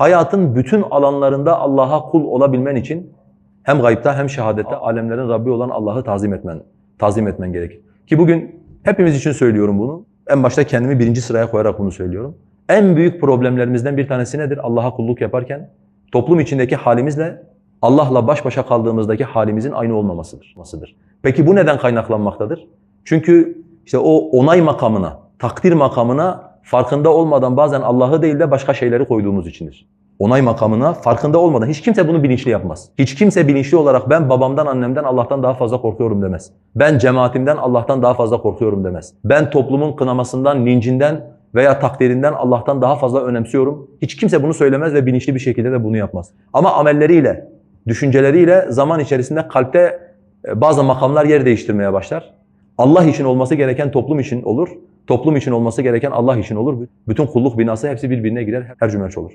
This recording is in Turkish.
hayatın bütün alanlarında Allah'a kul olabilmen için hem gayipta hem şehadette alemlerin Rabbi olan Allah'ı tazim etmen, tazim etmen gerekir. Ki bugün hepimiz için söylüyorum bunu. En başta kendimi birinci sıraya koyarak bunu söylüyorum. En büyük problemlerimizden bir tanesi nedir? Allah'a kulluk yaparken toplum içindeki halimizle Allah'la baş başa kaldığımızdaki halimizin aynı olmamasıdır. Masıdır. Peki bu neden kaynaklanmaktadır? Çünkü işte o onay makamına, takdir makamına farkında olmadan bazen Allah'ı değil de başka şeyleri koyduğumuz içindir. Onay makamına farkında olmadan hiç kimse bunu bilinçli yapmaz. Hiç kimse bilinçli olarak ben babamdan, annemden Allah'tan daha fazla korkuyorum demez. Ben cemaatimden Allah'tan daha fazla korkuyorum demez. Ben toplumun kınamasından, lincinden veya takdirinden Allah'tan daha fazla önemsiyorum. Hiç kimse bunu söylemez ve bilinçli bir şekilde de bunu yapmaz. Ama amelleriyle, düşünceleriyle zaman içerisinde kalpte e, bazı makamlar yer değiştirmeye başlar. Allah için olması gereken toplum için olur. Toplum için olması gereken Allah için olur. Bütün kulluk binası hepsi birbirine girer, her cümerç olur.